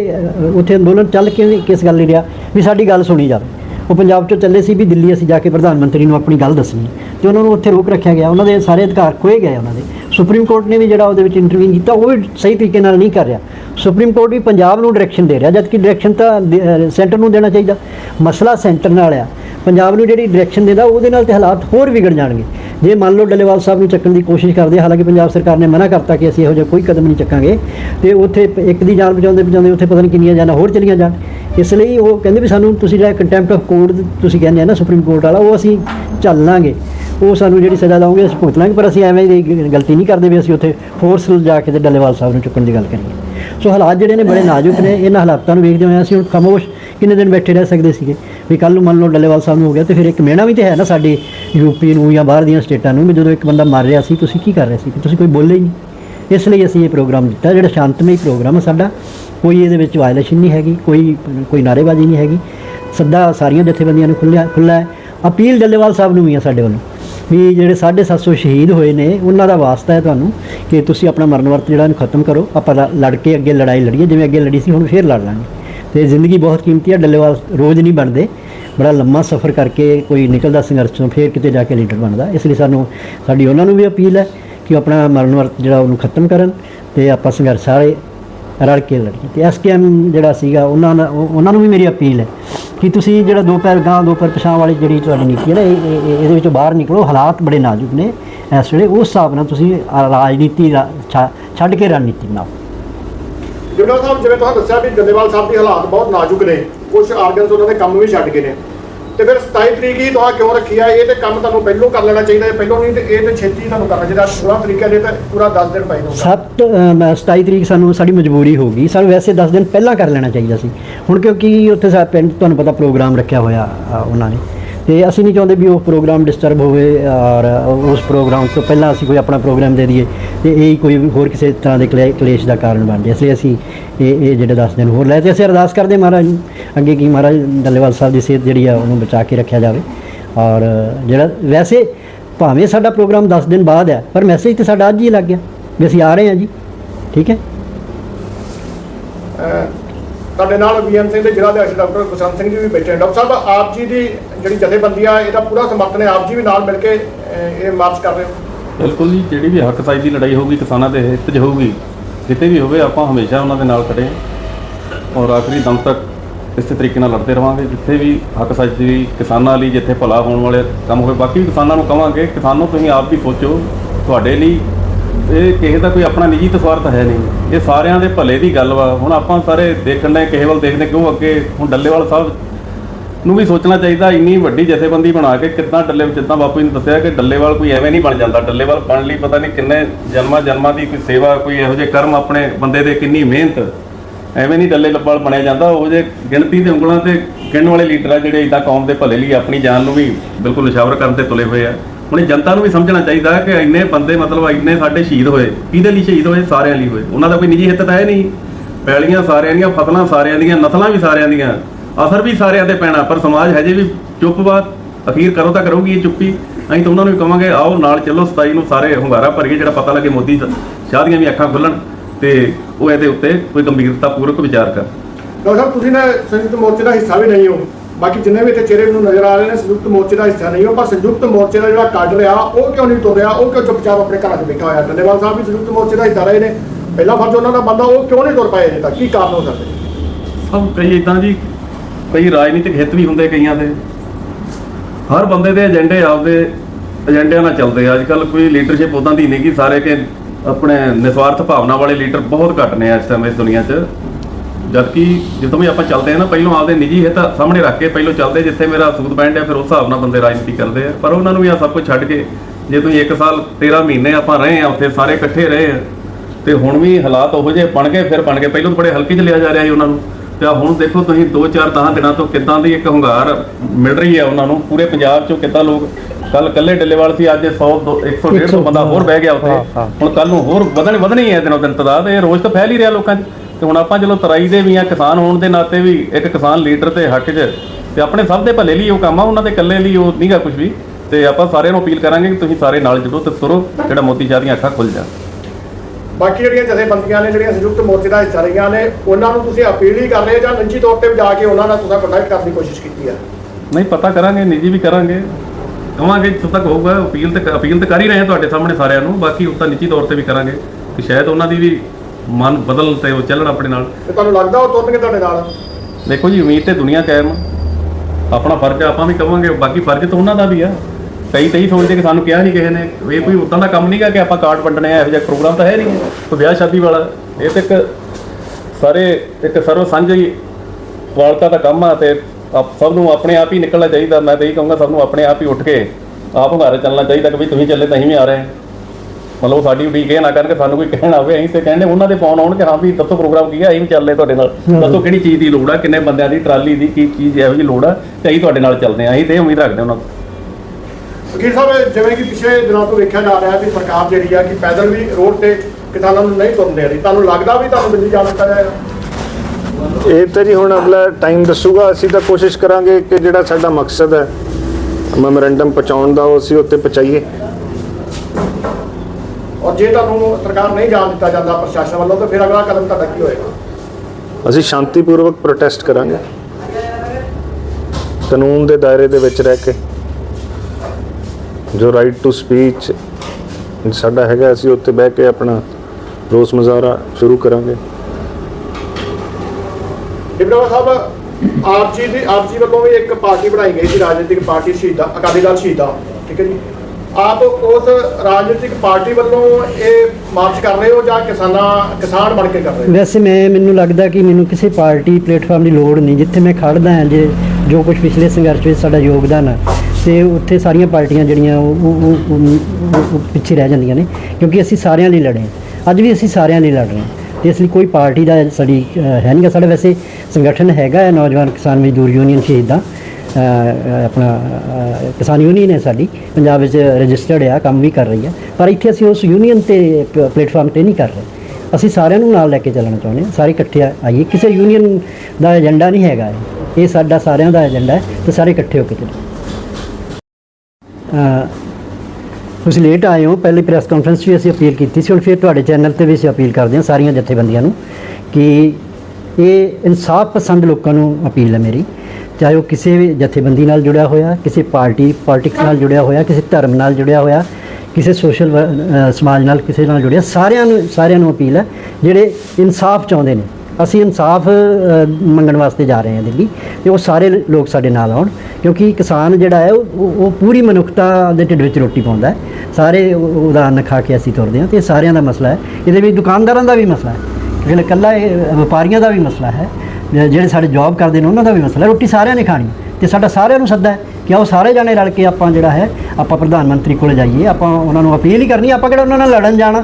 ਉੱਥੇ ਅੰਦੋਲਨ ਚੱਲ ਕੇ ਕਿਸ ਗੱਲ ਲਈ ਰਿਹਾ, ਵੀ ਸਾਡੀ ਗੱਲ ਸੁਣੀ ਜਾਵੇ। ਉਹ ਪੰਜਾਬ ਚੋਂ ਚੱਲੇ ਸੀ ਵੀ ਦਿੱਲੀ ਅਸੀਂ ਜਾ ਕੇ ਪ੍ਰਧਾਨ ਮੰਤਰੀ ਨੂੰ ਆਪਣੀ ਗੱਲ ਦੱਸਣੀ ਹੈ ਤੇ ਉਹਨਾਂ ਨੂੰ ਉੱਥੇ ਰੋਕ ਰੱਖਿਆ ਗਿਆ, ਉਹਨਾਂ ਦੇ ਸਾਰੇ ਅਧਿਕਾਰ ਖੋਏ ਗਏ ਉਹਨਾਂ ਦੇ। ਸੁਪਰੀਮ ਕੋਰਟ ਨੇ ਵੀ ਜਿਹੜਾ ਉਹਦੇ ਵਿੱਚ ਇੰਟਰਵਿਊ ਕੀਤਾ, ਉਹ ਵੀ ਸਹੀ ਤਰੀਕੇ ਨਾਲ ਨਹੀਂ ਕਰ ਰਿਹਾ। ਸੁਪਰੀਮ ਕੋਰਟ ਵੀ ਪੰਜਾਬ ਨੂੰ ਡਾਇਰੈਕਸ਼ਨ ਦੇ ਰਿਹਾ, ਜਦਕਿ ਡਾਇਰੈਕਸ਼ਨ ਤਾਂ ਸੈਂਟਰ ਨੂੰ ਦੇਣਾ ਚਾਹੀਦਾ। ਮਸਲਾ ਸੈਂਟਰ ਨਾਲ ਆ। ਪੰਜਾਬ ਨੂੰ ਜਿਹੜੀ ਡਾਇਰੈਕਸ਼ਨ ਦਿੰਦਾ, ਉਹਦੇ ਨਾਲ ਤੇ ਹਾਲਾਤ ਹੋਰ ਵਿਗੜ ਜਾਣਗੇ। ਜੇ ਮੰਨ ਲਓ ਡੱਲੇਵਾਲ ਸਾਹਿਬ ਨੂੰ ਚੱਕਣ ਦੀ ਕੋਸ਼ਿਸ਼ ਕਰਦੇ ਹਾਲਾਂਕਿ ਪੰਜਾਬ ਸਰਕਾਰ ਨੇ ਮਨਾ ਕਰਤਾ ਕਿ ਅਸੀਂ ਇਹੋ ਜਿਹਾ ਕੋਈ ਕਦਮ ਨਹੀਂ ਚੱਕਾਂਗੇ, ਤੇ ਉੱਥੇ ਇੱਕ ਦੀ ਜਾਨ ਬਚਾਉਂਦੇ ਬਚਾਉਂਦੇ ਉੱਥੇ ਪਤਾ ਨਹੀਂ ਕਿੰਨੀਆਂ ਜਾਨਾਂ ਹੋਰ ਚਲੀਆਂ ਜਾਣ। ਇਸ ਲਈ ਉਹ ਕਹਿੰਦੇ ਵੀ ਸਾਨੂੰ ਤੁਸੀਂ ਜਿਹੜਾ ਕੰਟੈਂਪਟ ਆਫ ਕੋਰਟ ਤੁਸੀਂ ਕਹਿੰਦੇ ਆ ਨਾ ਸੁਪਰੀਮ ਕੋਰਟ ਵਾਲਾ, ਉਹ ਅਸੀਂ ਚੱਲ ਲਾਂਗੇ। ਉਹ ਸਾਨੂੰ ਜਿਹੜੀ ਸਜ਼ਾ ਲਾਉਂਗੇ, ਅਸੀਂ ਭੁਗਤ ਲਾਂਗੇ, ਪਰ ਅਸੀਂ ਐਵੇਂ ਦੀ ਗਲਤੀ ਨਹੀਂ ਕਰਦੇ ਵੀ ਅਸੀਂ ਉੱਥੇ ਫੋਰਸ ਜਾ ਕੇ ਤੇ ਡੱਲੇਵਾਲ ਸਾਹਿਬ ਨੂੰ ਚੁੱਕਣ ਦੀ ਗੱਲ ਕਰੀਏ। ਸੋ ਹਾਲਾਤ ਜਿਹੜੇ ਨੇ ਬੜੇ ਨਾਜ਼ੁਕ ਨੇ, ਇਹਨਾਂ ਹਾਲਾਤਾਂ ਨੂੰ ਵੇਖਦੇ ਹੋਏ ਅਸੀਂ ਹੁਣ ਖਾਮੋਸ਼ ਕਿੰਨੇ ਦਿਨ ਬੈਠੇ ਰਹਿ ਸਕਦੇ ਸੀਗੇ। ਵੀ ਕੱਲ ਨੂੰ ਮੰਨ ਲਓ ਡੱਲੇਵਾਲ ਸਾਹਿਬ ਨੂੰ ਹੋ ਗਿਆ ਤੇ ਫਿਰ ਇੱਕ ਮਿਹਣਾ ਵੀ ਤੇ ਹੈ ਨਾ ਸਾਡੀ ਯੂਪੀ ਨੂੰ ਜਾਂ ਬਾਹਰ ਦੀਆਂ ਸਟੇਟਾਂ ਨੂੰ ਵੀ ਜਦੋਂ ਇੱਕ ਬੰਦਾ ਮਰ ਰਿਹਾ ਸੀ, ਤੁਸੀਂ ਕੀ ਕਰ ਰਹੇ ਸੀ? ਕਿ ਤੁਸੀਂ ਕੋਈ ਬੋਲੇ ਹੀ ਨਹੀਂ। ਇਸ ਲਈ ਅਸੀਂ ਇਹ ਪ੍ਰੋਗਰਾਮ ਦਿੱਤਾ, ਜਿਹੜਾ ਸ਼ਾਂਤਮਈ ਪ੍ਰੋਗਰਾਮ ਹੈ ਸਾਡਾ, ਕੋਈ ਇਹਦੇ ਵਿੱਚ ਵਾਇਲੇਸ਼ਨ ਨਹੀਂ ਹੈਗੀ, ਕੋਈ ਕੋਈ ਨਾਅਰੇਬਾਜ਼ੀ ਨਹੀਂ ਹੈਗੀ। ਸੱਦਾ ਸਾਰੀਆਂ ਜਥੇਬੰਦੀਆਂ ਨੂੰ ਖੁੱਲਿਆ ਖੁੱਲ੍ਹਾ ਹੈ। ਅਪੀਲ ਡੱਲੇਵਾਲ ਸਾਹਿਬ ਨੂੰ ਵੀ ਹੈ ਸਾਡੇ ਵੱਲੋਂ, ਵੀ ਜਿਹੜੇ 750 ਸ਼ਹੀਦ ਹੋਏ ਨੇ, ਉਹਨਾਂ ਦਾ ਵਾਸਤਾ ਹੈ ਤੁਹਾਨੂੰ ਕਿ ਤੁਸੀਂ ਆਪਣਾ ਮਰਨ ਵਰਤ ਜਿਹੜਾ ਇਹਨੂੰ ਖਤਮ ਕਰੋ। ਆਪਾਂ ਲੜ ਕੇ ਅੱਗੇ ਲੜਾਈ ਲੜੀਏ, ਜਿਵੇਂ ਅੱਗੇ ਲੜੀ ਸੀ, ਹੁਣ ਫੇਰ ਲੜ ਲਾਂਗੇ। ਤੇ ਜ਼ਿੰਦਗੀ ਬਹੁਤ ਕੀਮਤੀ ਹੈ ਡੱਲੇਵਾਲ ਰੋਜ਼ ਨਹੀਂ ਬਣਦੇ। ਬੜਾ ਲੰਮਾ ਸਫ਼ਰ ਕਰਕੇ ਕੋਈ ਨਿਕਲਦਾ ਸੰਘਰਸ਼ ਤੋਂ, ਫੇਰ ਕਿਤੇ ਜਾ ਕੇ ਲੀਡਰ ਬਣਦਾ। ਇਸ ਲਈ ਸਾਨੂੰ, ਸਾਡੀ ਉਹਨਾਂ ਨੂੰ ਵੀ ਅਪੀਲ ਹੈ ਕਿ ਉਹ ਆਪਣਾ ਮਰਨ ਵਰਤ ਜਿਹੜਾ ਉਹਨੂੰ ਖਤਮ ਕਰਨ ਤੇ ਆਪਾਂ ਸੰਘਰਸ਼ ਸਾਰੇ ਰਲ ਕੇ ਲੜੀਏ। ਤੇ ਐਸਕੇਐਮ ਜਿਹੜਾ ਸੀਗਾ, ਉਹਨਾਂ ਉਹਨਾਂ ਨੂੰ ਵੀ ਮੇਰੀ ਅਪੀਲ ਹੈ ਕਿ ਤੁਸੀਂ ਜਿਹੜਾ ਦੋ ਪੈਰ ਗਾਂ, ਦੋ ਪੈਰ ਪਛਾਂ ਵਾਲੀ ਜਿਹੜੀ ਤੁਹਾਡੀ ਨੀਤੀ ਹੈ ਨਾ, ਇਹ- ਇਹ- ਇਹਦੇ ਵਿੱਚੋਂ ਬਾਹਰ ਨਿਕਲੋ। ਹਾਲਾਤ ਬੜੇ ਨਾਜ਼ੁਕ ਨੇ। ਇਸ ਵੇਲੇ ਉਸ ਹਿਸਾਬ ਨਾਲ ਤੁਸੀਂ ਰਾਜਨੀਤੀ ਰਾ- ਛੱਡ ਕੇ ਰਣਨੀਤੀ ਬਣਾਓ। ਜਿਵੇਂ ਸਾਹਿਬ ਜਿਵੇਂ ਤੁਹਾਨੂੰ ਦੱਸਿਆ ਵੀ ਡੱਲੇਵਾਲ ਸਾਹਿਬ ਦੇ ਹਾਲਾਤ ਬਹੁਤ ਨਾਜ਼ੁਕ ਨੇ ਕੁਝ ਆਰਗਨਸ ਉਹਨਾਂ ਦੇ ਕੰਮ ਵੀ ਛੱਡ ਗਏ ਨੇ। ਤੇ ਫਿਰ 27 ਤਰੀਕ ਹੀ ਤੁਹਾਂ ਕਿਉਂ ਰੱਖੀ ਆ ਇਹ ਤੇ ਕੰਮ ਤੁਹਾਨੂੰ ਪਹਿਲੋਂ ਕਰ ਲੈਣਾ ਚਾਹੀਦਾ ਹੈ ਪਹਿਲੋਂ ਨਹੀਂ ਤੇ ਇਹ ਤੇ ਛੇਤੀ ਤੁਹਾਨੂੰ ਕਰਨਾ ਚਾਹੀਦਾ। ਪੂਰਾ ਤਰੀਕਾ ਨਹੀਂ ਤਾਂ ਪੂਰਾ 10 ਦਿਨ ਪੈ ਜਾਊਗਾ ਸੱਤ ਅਮ, 27 ਤਰੀਕ ਸਾਨੂੰ ਸਾਡੀ ਮਜਬੂਰੀ ਹੋ ਗਈ। ਸਾਨੂੰ ਵੈਸੇ 10 ਦਿਨ ਪਹਿਲਾਂ ਕਰ ਲੈਣਾ ਚਾਹੀਦਾ ਸੀ। ਹੁਣ ਕਿਉਂਕਿ ਉੱਥੇ ਪਿੰਡ ਤੁਹਾਨੂੰ ਪਤਾ ਪ੍ਰੋਗਰਾਮ ਰੱਖਿਆ ਹੋਇਆ ਉਹਨਾਂ ਨੇ। ਤੇ ਅਸੀਂ ਨਹੀਂ ਚਾਹੁੰਦੇ ਵੀ ਉਹ ਪ੍ਰੋਗਰਾਮ ਡਿਸਟਰਬ ਹੋਵੇ, ਔਰ ਉਸ ਪ੍ਰੋਗਰਾਮ ਤੋਂ ਪਹਿਲਾਂ ਅਸੀਂ ਕੋਈ ਆਪਣਾ ਪ੍ਰੋਗਰਾਮ ਦੇ ਦਈਏ, ਤੇ ਇਹ ਹੀ ਕੋਈ ਹੋਰ ਕਿਸੇ ਤਰ੍ਹਾਂ ਦੇ ਕਲੇ- ਕਲੇਸ਼ ਦਾ ਕਾਰਨ ਬਣ ਜਾਏ। ਇਸ ਲਈ ਅਸੀਂ ਇਹ ਇਹ ਜਿਹੜੇ 10 ਦਿਨ ਹੋਰ ਲੈ ਤੇ ਅਸੀਂ ਅਰਦਾਸ ਕਰਦੇ ਮਹਾਰਾਜ ਨੂੰ, ਅੱਗੇ ਕੀ ਮਹਾਰਾਜ ਡੱਲੇਵਾਲ ਸਾਹਿਬ ਦੀ ਸਿਹਤ ਜਿਹੜੀ ਆ ਉਹਨੂੰ ਬਚਾ ਕੇ ਰੱਖਿਆ ਜਾਵੇ। ਔਰ ਜਿਹੜਾ, ਵੈਸੇ ਭਾਵੇਂ ਸਾਡਾ ਪ੍ਰੋਗਰਾਮ 10 ਦਿਨ ਬਾਅਦ ਹੈ, ਪਰ ਮੈਸੇਜ ਤੇ ਸਾਡਾ ਅੱਜ ਹੀ ਲੱਗ ਗਿਆ, ਵੀ ਅਸੀਂ ਆ ਰਹੇ ਹਾਂ ਜੀ। ਠੀਕ ਹੈ? ਅਹ ਤੁਹਾਡੇ ਨਾਲ ਬੀਐਮ ਸਿੰਘ ਦੇ ਜ਼ਿਲ੍ਹਾ ਅਧਿਕਸ਼ ਡਾਕਟਰ ਗੁਰਸੰਤ ਸਿੰਘ ਜੀ ਵੀ ਬੈਠੇ ਨੇ। ਡਾਕਟਰ ਸਾਹਿਬ, ਆਪ ਜੀ ਦੀ ਜਿਹੜੀ ਜਥੇਬੰਦੀ ਆ, ਇਹਦਾ ਪੂਰਾ ਸਮਰਥਨ ਹੈ। ਆਪ ਜੀ ਵੀ ਨਾਲ ਮਿਲ ਕੇ ਇਹ ਮਾਰਚ ਕਰ ਰਹੇ ਹੋ। ਬਿਲਕੁਲ ਜੀ, ਜਿਹੜੀ ਵੀ ਹੱਕ ਸਾਈ ਦੀ ਲੜਾਈ ਹੋਊਗੀ, ਕਿਸਾਨਾਂ ਦੇ ਹਿੱਤ 'ਚ ਹੋਊਗੀ, ਜਿੱਤੇ ਵੀ ਹੋਵੇ, ਆਪਾਂ ਹਮੇਸ਼ਾ ਉਹਨਾਂ ਦੇ ਨਾਲ ਖੜੇ ਔਰ ਆਖਰੀ ਦਮ ਤੱਕ ਇਸੇ ਤਰੀਕੇ ਨਾਲ ਲੜਦੇ ਰਵਾਂਗੇ। ਜਿੱਥੇ ਵੀ ਹੱਕ ਸੱਚ ਦੀ ਕਿਸਾਨਾਂ ਲਈ ਜਿੱਥੇ ਭਲਾ ਹੋਣ ਵਾਲੇ ਕੰਮ ਹੋਵੇ, ਬਾਕੀ ਵੀ ਕਿਸਾਨਾਂ ਨੂੰ ਕਵਾਂਗੇ, ਕਿਸਾਨੋ, ਤੁਸੀਂ ਆਪ ਵੀ ਸੋਚੋ, ਤੁਹਾਡੇ ਲਈ ਇਹ ਕਿਸੇ ਦਾ ਕੋਈ ਆਪਣਾ ਨਿੱਜੀ ਤਸਵਾਰਥ ਹੈ ਨਹੀਂ। ਇਹ ਸਾਰਿਆਂ ਦੇ ਭਲੇ ਦੀ ਗੱਲ ਵਾ। ਹੁਣ ਆਪਾਂ ਸਾਰੇ ਦੇਖਣ ਦੇ ਕਿਸੇ ਵੱਲ ਦੇਖਦੇ ਕਿਉਂ ਅੱਗੇ? ਹੁਣ ਡੱਲੇਵਾਲ ਸਾਹਿਬ ਨੂੰ ਵੀ ਸੋਚਣਾ ਚਾਹੀਦਾ, ਇੰਨੀ ਵੱਡੀ ਜਥੇਬੰਦੀ ਬਣਾ ਕੇ ਕਿੱਦਾਂ ਡੱਲੇ ਜਿੱਦਾਂ ਬਾਪੂ ਨੇ ਦੱਸਿਆ ਕਿ ਡੱਲੇਵਾਲ ਕੋਈ ਐਵੇਂ ਨਹੀਂ ਬਣ ਜਾਂਦਾ। ਡੱਲੇਵਾਲ ਬਣ ਲਈ ਪਤਾ ਨਹੀਂ ਕਿੰਨੇ ਜਨਮਾਂ ਜਨਮਾਂ ਦੀ ਕੋਈ ਸੇਵਾ, ਕੋਈ ਇਹੋ ਜਿਹੇ ਕਰਮ ਆਪਣੇ ਬੰਦੇ ਦੇ, ਕਿੰਨੀ ਮਿਹਨਤ। ਐਵੇਂ ਨਹੀਂ ਡੱਲੇ ਲੱਭਲ ਬਣਿਆ ਜਾਂਦਾ। ਉਹ ਜੇ ਗਿਣਤੀ ਦੇ ਉਂਗਲਾਂ ਤੇ ਗਿਣਨ ਵਾਲੇ ਲੀਡਰ ਆ ਜਿਹੜੇ ਇਦਾਂ ਕੌਮ ਦੇ ਭਲੇ ਲਈ ਆਪਣੀ ਜਾਨ ਨੂੰ ਵੀ ਬਿਲਕੁਲ ਨਿਸ਼ਾਵਰ ਕਰਨ ਤੇ ਤੁਲੇ ਹੋਏ ਆ। ਹੁਣ ਜਨਤਾ ਨੂੰ ਵੀ ਸਮਝਣਾ ਚਾਹੀਦਾ ਕਿ ਇੰਨੇ ਬੰਦੇ ਮਤਲਬ ਇੰਨੇ ਸਾਡੇ ਸ਼ਹੀਦ ਹੋਏ, ਕਿਹਦੇ ਲਈ ਸ਼ਹੀਦ ਹੋਏ? ਸਾਰਿਆਂ ਲਈ ਹੋਏ। ਉਹਨਾਂ ਦਾ ਕੋਈ ਨਿੱਜੀ ਹਿੱਤ ਤਾਂ ਹੈ ਨਹੀਂ। ਪੈਲੀਆਂ ਸਾਰਿਆਂ ਦੀਆਂ, ਫਸਲਾਂ ਸਾਰਿਆਂ ਦੀਆਂ, ਨਸਲਾਂ ਵੀ ਸਾਰਿਆਂ ਦੀਆਂ। ਅਸਰ ਵੀ ਸਾਰਿਆਂ ਤੇ ਪੈਣਾ, ਪਰ ਸਮਾਜ ਹਜੇ ਵੀ ਚੁੱਪ ਬਾਤ ਅਖੀਰ ਕਰੋ ਤਾਂ ਕਰੋਗੀ ਇਹ ਚੁੱਪੀ। ਅਸੀਂ ਤਾਂ ਉਹਨਾਂ ਨੂੰ ਵੀ ਕਵਾਂਗੇ, ਆਓ ਨਾਲ ਚੱਲੋ 27 ਨੂੰ ਸਾਰੇ ਹੁੰਗਾਰਾ ਭਰੀਏ, ਜਿਹੜਾ ਪਤਾ ਲੱਗੇ ਮੋਦੀ ਸ਼ਾਹ ਦੀਆਂ ਵੀ ਅੱਖਾਂ ਖੁੱਲਣ ਤੇ ਉਹ ਇਹਦੇ ਉੱਤੇ ਕੋਈ ਗੰਭੀਰਤਾ ਪੂਰਵਕ ਵਿਚਾਰ ਕਰਨ। ਡਾਕਟਰ ਸਾਹਿਬ, ਤੁਸੀਂ ਨਾ ਸੰਯੁਕਤ ਮੋਰਚੇ ਦਾ ਹਿੱਸਾ ਵੀ ਨਹੀਂ ਹੋ। ਬਾਕੀ ਜਿੰਨੇ ਵੀ ਇੱਥੇ ਚਿਹਰੇ ਮੈਨੂੰ ਨਜ਼ਰ ਆ ਰਹੇ ਨੇ, ਸੰਯੁਕਤ ਮੋਰਚੇ ਦਾ ਹਿੱਸਾ ਨਹੀਂ ਹੋ ਪਰ ਸੰਯੁਕਤ ਮੋਰਚੇ ਦਾ ਜਿਹੜਾ ਕੱਢ ਰਿਹਾ, ਉਹ ਕਿਉਂ ਨਹੀਂ ਤੁਰ ਰਿਹਾ ਉਹ ਕਿਉਂ ਚੁੱਪਚਾਪ ਆਪਣੇ ਘਰਾਂ 'ਚ ਬੈਠਾ ਹੋਇਆ? ਡੱਲੇਵਾਲ ਸਾਹਿਬ ਵੀ ਸੰਯੁਕਤ ਮੋਰਚੇ ਦਾ ਹਿੱਸਾ ਰਹੇ ਨੇ। ਪਹਿਲਾ ਫਰਜ਼ ਉਹਨਾਂ ਦਾ ਬੰਦਾ, ਉਹ ਕਿਉਂ ਨਹੀਂ ਤੁਰ ਪਾਏ ਅਜੇ ਤੱਕ? ਕੀ ਕਾਰਨ ਹੋ ਸਕਦੇ? ਸਭ ਕਈ ਇਦਾਂ ਜੀ, ਕਈ ਰਾਜਨੀਤਿਕ ਹਿੱਤ ਵੀ ਹੁੰਦੇ ਕਈਆਂ ਦੇ। ਹਰ ਬੰਦੇ ਦੇ ਏਜੰਡੇ ਆਪਦੇ ਏਜੰਡਿਆਂ ਨਾਲ ਚੱਲਦੇ ਆ। ਅੱਜ ਕੱਲ ਕੋਈ ਲੀਡਰਸ਼ਿਪ ਉਦਾਂ ਦੀ ਨਹੀਂ ਕਿ ਸਾਰੇ ਕਿ ਆਪਣੇ ਨਿਸਵਾਰਥ ਭਾਵਨਾ ਵਾਲੇ ਲੀਡਰ ਬਹੁਤ ਘੱਟ ਨੇ ਇਸ ਟਾਈਮ ਇਸ ਦੁਨੀਆ 'ਚ। ਜਦਕਿ ਜਦੋਂ ਵੀ ਆਪਾਂ ਚੱਲਦੇ ਆ ਨਾ ਪਹਿਲਾਂ ਆਪਦੇ ਨਿੱਜੀ ਹਿੱਤ ਸਾਹਮਣੇ ਰੱਖ ਕੇ ਪਹਿਲਾਂ ਚੱਲਦੇ ਜਿੱਥੇ ਮੇਰਾ ਸੂਤ ਬੈਂਡ ਹੈ ਫਿਰ ਉਸ ਹਿਸਾਬ ਨਾਲ ਬੰਦੇ ਰਾਜਨੀਤੀ ਕਰਦੇ ਆ। ਪਰ ਉਹਨਾਂ ਨੂੰ ਵੀ ਆ ਸਭ ਕੁਝ ਛੱਡ ਕੇ ਜੇ ਤੁਸੀਂ 1 ਸਾਲ 13 ਮਹੀਨੇ ਆਪਾਂ ਰਹੇ ਆ ਉੱਥੇ ਸਾਰੇ ਇਕੱਠੇ ਰਹੇ ਆ ਤੇ ਹੁਣ ਵੀ ਹਾਲਾਤ ਉਹੋ ਜਿਹੇ ਬਣ ਗਏ ਫਿਰ ਬਣ ਗਏ। ਪਹਿਲਾਂ ਤਾਂ ਬੜੇ ਹਲਕੇ 'ਚ ਲਿਆ ਜਾ ਰਿਹਾ ਸੀ ਉਹਨਾਂ ਨੂੰ। ਤੇ ਹੁਣ ਦੇਖੋ ਤੁਸੀਂ 2-4 10 ਦਿਨਾਂ ਤੋਂ ਕਿੱਦਾਂ ਦੀ ਇੱਕ ਹੰਗਾਰ ਮਿਲ ਰਹੀ ਹੈ ਉਹਨਾਂ ਨੂੰ ਪੂਰੇ ਪੰਜਾਬ 'ਚੋਂ ਕਿੱਦਾਂ ਲੋਕ ਕੱਲ ਕੱਲੇ ਡੱਲੇਵਾਲ ਸੀ ਅੱਜ 100 100 150 ਬੰਦਾ ਹੋਰ ਬਹਿ ਗਿਆ ਉੱਥੇ। ਹੁਣ ਕੱਲ ਨੂੰ ਹੋਰ ਵਧਣ ਵਧਣੀ ਹੈ ਦਿਨੋਂ ਦਿਨ ਤਦਾਦ ਇਹ ਰੋਜ਼ ਤਾਂ ਫੈਲ ਹੀ ਰਿਹਾ ਲੋਕਾਂ 'ਚ। ਤੇ ਹੁਣ ਆਪਾਂ ਚਲੋ ਤਰਾਈ ਦੇ ਵੀ ਆ ਕਿਸਾਨ ਹੋਣ ਦੇ ਨਾਤੇ ਵੀ ਇੱਕ ਕਿਸਾਨ ਲੀਡਰ ਤੇ ਹੱਕ 'ਚ ਤੇ ਆਪਣੇ ਸਭ ਦੇ ਭਲੇ ਲਈ ਉਹ ਕੰਮ ਆ ਉਹਨਾਂ ਦੇ ਇਕੱਲੇ ਲਈ ਉਹ ਨਹੀਂਗਾ ਕੁਝ ਵੀ। ਤੇ ਆਪਾਂ ਸਾਰਿਆਂ ਨੂੰ ਅਪੀਲ ਕਰਾਂਗੇ ਕਿ ਤੁਸੀਂ ਸਾਰੇ ਨਾਲ ਜੁੜੋ ਤੇ ਤੁਰੋ ਜਿਹੜਾ ਮੋਦੀ ਸ਼ਾਹ ਦੀਆਂ ਅੱਖਾਂ ਖੁੱਲ ਜਾਣ। ਬਾਕੀ ਜਿਹੜੀਆਂ ਜਥੇਬੰਦੀਆਂ ਨੇ ਜਿਹੜੀਆਂ ਸੰਯੁਕਤ ਮੋਰਚੇ ਦਾ ਹਿੱਸਾ ਰਹੀਆਂ ਨੇ ਉਹਨਾਂ ਨੂੰ ਤੁਸੀਂ ਅਪੀਲ ਹੀ ਕਰ ਰਹੇ ਜਾਂ ਨਿੱਜੀ ਤੌਰ ਤੇ ਵੀ ਜਾ ਕੇ ਉਹਨਾਂ ਨਾਲ ਤੁਸੀਂ ਕੰਟੈਕਟ ਕਰਨ ਦੀ ਕੋਸ਼ਿਸ਼ ਕੀਤੀ ਹੈ ਨਹੀਂ ਪਤਾ ਕਰਾਂਗੇ ਨਿੱਜੀ ਵੀ ਕਰਾਂਗੇ। ਕਵਾਂਗੇ ਜਿੱਥੋਂ ਤੱਕ ਹੋਊਗਾ ਅਪੀਲ ਤੇ ਅਪੀਲ ਤੇ ਕਰ ਹੀ ਰਹੇ ਹਾਂ ਤੁਹਾਡੇ ਸਾਹਮਣੇ ਸਾਰਿਆਂ ਨੂੰ। ਬਾਕੀ ਉਹ ਤਾਂ ਨਿੱਜੀ ਤੌਰ ਤੇ ਵੀ ਕਰਾਂਗੇ ਕਿ ਸ਼ਾਇਦ ਉਹਨਾਂ ਦੀ ਵੀ ਮਨ ਬਦਲ ਤੇ ਉਹ ਚੱਲਣ ਆਪਣੇ ਨਾਲ। ਤੇ ਤੁਹਾਨੂੰ ਲੱਗਦਾ ਉਹ ਤੁਰਨਗੇ ਤੁਹਾਡੇ ਨਾਲ? ਦੇਖੋ ਜੀ ਉਮੀਦ ਤੇ ਦੁਨੀਆ ਕਾਇਮ ਆ। ਆਪਣਾ ਫਰਜ਼ ਆ, ਆਪਾਂ ਵੀ ਕਵਾਂਗੇ ਬਾਕੀ ਫਰਜ਼ ਤਾਂ ਉਹਨਾਂ ਦਾ ਵੀ ਆ। ਕਈ ਕਈ ਸੋਚਦੇ ਕਿ ਸਾਨੂੰ ਕਿਹਾ ਨਹੀਂ ਕਿਸੇ ਨੇ ਇਹ ਕੋਈ ਉਦਾਂ ਦਾ ਕੰਮ ਨਹੀਂਗਾ ਕਿ ਆਪਾਂ ਕਾਰਡ ਵੰਡਣੇ ਆ ਇਹੋ ਜਿਹਾ ਪ੍ਰੋਗਰਾਮ ਤਾਂ ਹੈ ਨਹੀਂ ਕੋਈ ਵਿਆਹ ਸ਼ਾਦੀ ਵਾਲਾ ਇਹ ਤਾਂ ਇੱਕ ਸਾਰੇ ਇੱਕ ਸਰਵ ਸਾਂਝੀ ਵਾਲਤਾ ਦਾ ਕੰਮ ਆ ਤੇ ਆਪ ਸਭ ਨੂੰ ਆਪਣੇ ਆਪ ਹੀ ਨਿਕਲਣਾ ਚਾਹੀਦਾ। ਮੈਂ ਤਾਂ ਇਹੀ ਕਹੂੰਗਾ ਸਭ ਨੂੰ ਆਪਣੇ ਆਪ ਹੀ ਉੱਠ ਕੇ ਆਪ ਹੰਗਾਰੇ ਚੱਲਣਾ ਚਾਹੀਦਾ ਕਿ ਵੀ ਤੁਸੀਂ ਚੱਲੇ ਤਾਂ ਅਸੀਂ ਵੀ ਆ ਰਹੇ। ਹਾਂ ਮਤਲਬ ਸਾਡੀ ਉਡੀਕ ਇਹ ਨਾ ਕਰਨ ਕਿ ਸਾਨੂੰ ਕੋਈ ਕਹਿਣਾ ਹੋਵੇ ਅਸੀਂ ਤੇ ਕਹਿੰਦੇ ਉਹਨਾਂ ਦੇ ਫੋਨ ਆਉਣ ਕਿ ਹਾਂ ਵੀ ਦੱਸੋ ਪ੍ਰੋਗਰਾਮ ਕੀ ਹੈ ਅਸੀਂ ਵੀ ਚੱਲਦੇ ਤੁਹਾਡੇ ਨਾਲ। ਦੱਸੋ ਕਿਹੜੀ ਚੀਜ਼ ਦੀ ਲੋੜ ਆ ਕਿੰਨੇ ਬੰਦਿਆਂ ਦੀ ਟਰਾਲੀ ਦੀ ਕੀ ਚੀਜ਼ ਇਹੋ ਜਿਹੀ ਲੋੜ ਆ ਤੇ ਅਸੀਂ ਤੁਹਾਡੇ ਨਾਲ ਚੱਲਦੇ ਹਾਂ ਅਸੀਂ ਤੇ ਉਮੀਦ ਰੱਖਦੇ ਹਾਂ ਉਹਨਾਂ ਤੋਂ ਵਕੀਲ ਸਾਹਿਬ ਜਿਵੇਂ ਕਿ ਪਿਛਲੇ ਦਿਨਾਂ ਤੋਂ ਵੇਖਿਆ ਜਾ ਰਿਹਾ ਵੀ ਸਰਕਾਰ ਜਿਹੜੀ ਆ ਕਿ ਪੈਦਲ ਵੀ ਰੋਡ ਤੇ ਕਿਸਾਨਾਂ ਨੂੰ ਨਹੀਂ ਤੁਰਨ ਦੇ ਰਹੀ। ਤੁਹਾਨੂੰ ਲੱਗਦਾ ਵੀ ਤੁਹਾਨੂੰ ਦਿੱਲੀ ਜਾ ਦਿੱਤਾ ਜਾਏਗਾ? ਇਹ ਤਾਂ ਜੀ ਹੁਣ ਅਗਲਾ ਟਾਈਮ ਦੱਸੂਗਾ ਅਸੀਂ ਤਾਂ ਕੋਸ਼ਿਸ਼ ਕਰਾਂਗੇ ਕਿ ਜਿਹੜਾ ਸਾਡਾ ਮਕਸਦ ਹੈ ਮੈਮੋਰੈਂਡਮ ਪਹੁੰਚਾਉਣ ਦਾ ਉਹ ਅਸੀਂ ਉੱਤੇ ਪਹੁੰਚਾਈਏ। ਔਰ ਜੇ ਤੁਹਾਨੂੰ ਸਰਕਾਰ ਨਹੀਂ ਜਾਣ ਦਿੱਤਾ ਜਾਂਦਾ ਪ੍ਰਸ਼ਾਸਨ ਵੱਲੋਂ ਤਾਂ ਫਿਰ ਅਗਲਾ ਕਦਮ ਤੁਹਾਡਾ ਕੀ ਹੋਏਗਾ? ਅਸੀਂ ਸ਼ਾਂਤੀਪੂਰਵਕ ਪ੍ਰੋਟੈਸਟ ਕਰਾਂਗੇ। ਕਾਨੂੰਨ ਦੇ ਦਾਇਰੇ ਦੇ ਵਿੱਚ ਰਹਿ ਕੇ ਜੋ ਰਾਈਟ ਟੂ ਸਪੀਚ ਸਾਡਾ ਹੈਗਾ ਅਸੀਂ ਉੱਤੇ ਬਹਿ ਕੇ ਆਪਣਾ ਰੋਸ ਮੁਜ਼ਾਹਰਾ ਸ਼ੁਰੂ ਕਰਾਂਗੇ। ਡਿਪਲੋਮਾ ਸਾਹਿਬ ਆਪ ਜੀ ਦੀ ਆਪ ਜੀ ਵੱਲੋਂ ਵੀ ਇੱਕ ਪਾਰਟੀ ਬਣਾਈ ਗਈ ਸੀ ਰਾਜਨੀਤਿਕ ਪਾਰਟੀ ਸ਼ਹੀਦਾਂ ਅਕਾਲੀ ਦਲ ਸ਼ਹੀਦਾਂ ਠੀਕ ਹੈ ਜੀ? ਆਪ ਉਸ ਰਾਜਨੀਤਿਕ ਪਾਰਟੀ ਵੱਲੋਂ ਇਹ ਮਾਰਚ ਕਰ ਰਹੇ ਹੋ ਜਾਂ ਕਿਸਾਨਾਂ, ਕਿਸਾਨ ਬਣ ਕੇ ਕਰ ਰਹੇ ਹੋ? ਵੈਸੇ ਮੈਂ, ਮੈਨੂੰ ਲੱਗਦਾ ਕਿ ਮੈਨੂੰ ਕਿਸੇ ਪਾਰਟੀ ਪਲੇਟਫਾਰਮ ਦੀ ਲੋੜ ਨਹੀਂ, ਜਿੱਥੇ ਮੈਂ ਖੜਦਾ ਹਾਂ, ਜੇ ਜੋ ਕੁਝ ਪਿਛਲੇ ਸੰਘਰਸ਼ ਵਿੱਚ ਸਾਡਾ ਯੋਗਦਾਨ ਹੈ ਤੇ ਉੱਥੇ ਸਾਰੀਆਂ ਪਾਰਟੀਆਂ ਜਿਹੜੀਆਂ ਉਹ ਪਿੱਛੇ ਰਹਿ ਜਾਂਦੀਆਂ ਨੇ, ਕਿਉਂਕਿ ਅਸੀਂ ਸਾਰਿਆਂ ਲਈ ਲੜੇ ਅੱਜ ਵੀ ਅਸੀਂ ਸਾਰਿਆਂ ਲਈ ਲੜ ਰਹੇ ਹਾਂ, ਤੇ ਇਸ ਲਈ ਕੋਈ ਪਾਰਟੀ ਦਾ ਸਾਡੀ ਹੈ ਨਹੀਂਗਾ ਸਾਡਾ ਵੈਸੇ ਸੰਗਠਨ ਹੈਗਾ ਹੈ ਨੌਜਵਾਨ ਕਿਸਾਨ ਮਜ਼ਦੂਰ ਯੂਨੀਅਨ ਸ਼ਹੀਦਾਂ ਆਪਣਾ ਕਿਸਾਨ ਯੂਨੀਅਨ ਹੈ ਸਾਡੀ, ਪੰਜਾਬ ਵਿੱਚ ਰਜਿਸਟਰਡ ਆ, ਕੰਮ ਵੀ ਕਰ ਰਹੀ ਹੈ ਪਰ ਇੱਥੇ ਅਸੀਂ ਉਸ ਯੂਨੀਅਨ ਤੇ ਪ- ਪਲੇਟਫਾਰਮ ਤੇ ਨਹੀਂ ਕਰ ਰਹੇ। ਅਸੀਂ ਸਾਰਿਆਂ ਨੂੰ ਨਾਲ ਲੈ ਕੇ ਚੱਲਣਾ ਚਾਹੁੰਦੇ ਹਾਂ, ਸਾਰੇ ਇਕੱਠੇ ਆਈਏ। ਕਿਸੇ ਯੂਨੀਅਨ ਦਾ ਏਜੰਡਾ ਨਹੀਂ ਹੈਗਾ ਇਹ। ਸਾਡਾ ਸਾਰਿਆਂ ਦਾ ਏਜੰਡਾ ਹੈ, ਤੇ ਸਾਰੇ ਇਕੱਠੇ ਹੋ ਕੇ ਚੱਲੋ। ਤੁਸੀਂ ਲੇਟ ਆਏ ਹੋ, ਪਹਿਲੀ ਪ੍ਰੈਸ ਕਾਨਫਰੰਸ 'ਚ ਵੀ ਅਸੀਂ ਅਪੀਲ ਕੀਤੀ ਸੀ, ਹੁਣ ਫਿਰ ਤੁਹਾਡੇ ਚੈਨਲ ਤੇ ਵੀ ਅਸੀਂ ਅਪੀਲ ਕਰਦੇ ਹਾਂ ਸਾਰੀਆਂ ਜਥੇਬੰਦੀਆਂ ਨੂੰ ਕਿ ਇਹ ਇਨਸਾਫ ਪਸੰਦ ਲੋਕਾਂ ਨੂੰ ਅਪੀਲ ਹੈ ਮੇਰੀ। ਚਾਹੇ ਉਹ ਕਿਸੇ ਵੀ ਜਥੇਬੰਦੀ ਨਾਲ ਜੁੜਿਆ ਹੋਇਆ, ਕਿਸੇ ਪਾਰਟੀ ਪੋਲਿਟਿਕਸ ਨਾਲ ਜੁੜਿਆ ਹੋਇਆ, ਕਿਸੇ ਧਰਮ ਨਾਲ ਜੁੜਿਆ ਹੋਇਆ, ਕਿਸੇ ਸੋਸ਼ਲ ਸਮਾਜ ਨਾਲ, ਕਿਸੇ ਨਾਲ ਜੁੜਿਆ, ਸਾਰਿਆਂ ਨੂੰ ਸਾਰਿਆਂ ਨੂੰ ਅਪੀਲ ਹੈ, ਜਿਹੜੇ ਇਨਸਾਫ ਚਾਹੁੰਦੇ ਨੇ। ਅਸੀਂ ਇਨਸਾਫ ਮੰਗਣ ਵਾਸਤੇ ਜਾ ਰਹੇ ਹਾਂ ਦਿੱਲੀ, ਤੇ ਉਹ ਸਾਰੇ ਲੋਕ ਸਾਡੇ ਨਾਲ ਆਉਣ, ਕਿਉਂਕਿ ਕਿਸਾਨ ਜਿਹੜਾ ਹੈ, ਉਹ, ਉਹ- ਪੂਰੀ ਮਨੁੱਖਤਾ ਦੇ ਢਿੱਡ ਵਿੱਚ ਰੋਟੀ ਪਾਉਂਦਾ ਹੈ। ਸਾਰੇ ਉਹਦਾ ਅੰਨ ਖਾ ਕੇ ਅਸੀਂ ਤੁਰਦੇ ਹਾਂ, ਤੇ ਇਹ ਸਾਰਿਆਂ ਦਾ ਮਸਲਾ ਹੈ। ਇਹਦੇ ਵਿੱਚ ਦੁਕਾਨਦਾਰਾਂ ਦਾ ਵੀ ਮਸਲਾ ਹੈ ਕਿਉਂਕਿ ਇਕੱਲਾ ਇਹ, ਵਪਾਰੀਆਂ ਦਾ ਵੀ ਮਸਲਾ ਹੈ। ਜਿਹੜੇ ਸਾਡੇ ਜੌਬ ਕਰਦੇ ਨੇ, ਉਹਨਾਂ ਦਾ ਵੀ ਮਸਲਾ ਰੋਟੀ ਸਾਰਿਆਂ ਨੇ ਖਾਣੀ ਤੇ ਸਾਡਾ ਸਾਰਿਆਂ ਨੂੰ ਸੱਦਾ ਹੈ ਕਿ ਆਓ ਸਾਰੇ ਜਾਣੇ ਰਲ ਕੇ ਆਪਾਂ ਜਿਹੜਾ ਹੈ, ਆਪਾਂ ਪ੍ਰਧਾਨ ਮੰਤਰੀ ਕੋਲ ਜਾਈਏ। ਆਪਾਂ ਉਹਨਾਂ ਨੂੰ ਅਪੀਲ ਹੀ ਕਰਨੀ ਆਪਾਂ ਕਿਹੜਾ ਉਹਨਾਂ ਨਾਲ ਲੜਨ ਜਾਣਾ।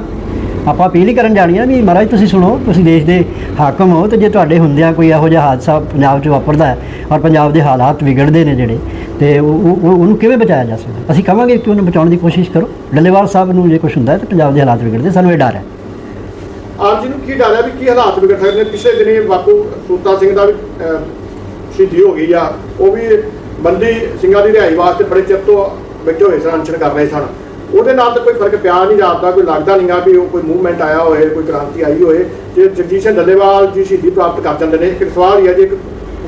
ਆਪਾਂ ਅਪੀਲ ਹੀ ਕਰਨ ਜਾਣੀ ਆ ਵੀ ਮਹਾਰਾਜ, ਤੁਸੀਂ ਸੁਣੋ, ਤੁਸੀਂ ਦੇਸ਼ ਦੇ ਹਾਕਮ ਹੋ ਤੇ ਜੇ ਤੁਹਾਡੇ ਹੁੰਦਿਆਂ ਕੋਈ ਇਹੋ ਜਿਹਾ ਹਾਦਸਾ ਪੰਜਾਬ 'ਚ ਵਾਪਰਦਾ ਹੈ ਔਰ ਪੰਜਾਬ ਦੇ ਹਾਲਾਤ ਵਿਗੜਦੇ ਨੇ ਜਿਹੜੇ, ਤੇ ਉਹ ਉਹਨੂੰ ਕਿਵੇਂ ਬਚਾਇਆ ਜਾ ਸਕਦਾ? ਅਸੀਂ ਕਹਾਂਗੇ ਕਿ ਉਹਨੂੰ ਬਚਾਉਣ ਦੀ ਕੋਸ਼ਿਸ਼ ਕਰੋ। ਡੱਲੇਵਾਲ ਸਾਹਿਬ ਨੂੰ ਜੇ ਕੁਝ ਹੁੰਦਾ ਤਾਂ ਪੰਜਾਬ ਦੇ ਹਾਲਾਤ ਵਿਗੜਦੇ, ਸਾਨੂੰ ਇਹ ਡਰ ਹੈ। ਆਪ ਜੀ ਨੂੰ ਕੀ ਡਰ ਹੈ ਵੀ ਕੀ ਹਾਲਾਤ ਵਿਗੜ ਸਕਦੇ ਨੇ? ਪਿਛਲੇ ਦਿਨੀ ਬਾਪੂ ਸੂਤਾ ਸਿੰਘ ਦਾ ਵੀ ਸ਼ਹੀਦੀ ਹੋ ਗਈ ਆ। ਉਹ ਵੀ ਬੰਦੀ ਸਿੰਘਾਂ ਦੀ ਰਿਹਾਈ ਵਾਸਤੇ ਬੜੇ ਚਿਰ ਤੋਂ ਬੈਠੇ ਹੋਏ ਸਨ ਅਨਸ਼ਨ ਕਰ ਰਹੇ ਸਨ। ਉਹਦੇ ਨਾਲ ਤਾਂ ਕੋਈ ਫ਼ਰਕ ਪਿਆ ਨਹੀਂ ਜਾਪਦਾ ਕੋਈ ਲੱਗਦਾ ਨਹੀਂਗਾ ਵੀ ਉਹ ਕੋਈ ਮੂਵਮੈਂਟ ਆਇਆ ਹੋਏ, ਕੋਈ ਕ੍ਰਾਂਤੀ ਆਈ ਹੋਏ। ਜੇ ਜਗਜੀਤ ਸਿੰਘ ਡੱਲੇਵਾਲ ਜੀ ਸ਼ਹੀਦੀ ਪ੍ਰਾਪਤ ਕਰ ਜਾਂਦੇ ਨੇ। ਇੱਕ ਸਵਾਲ ਹੀ ਹੈ ਜੀ, ਇੱਕ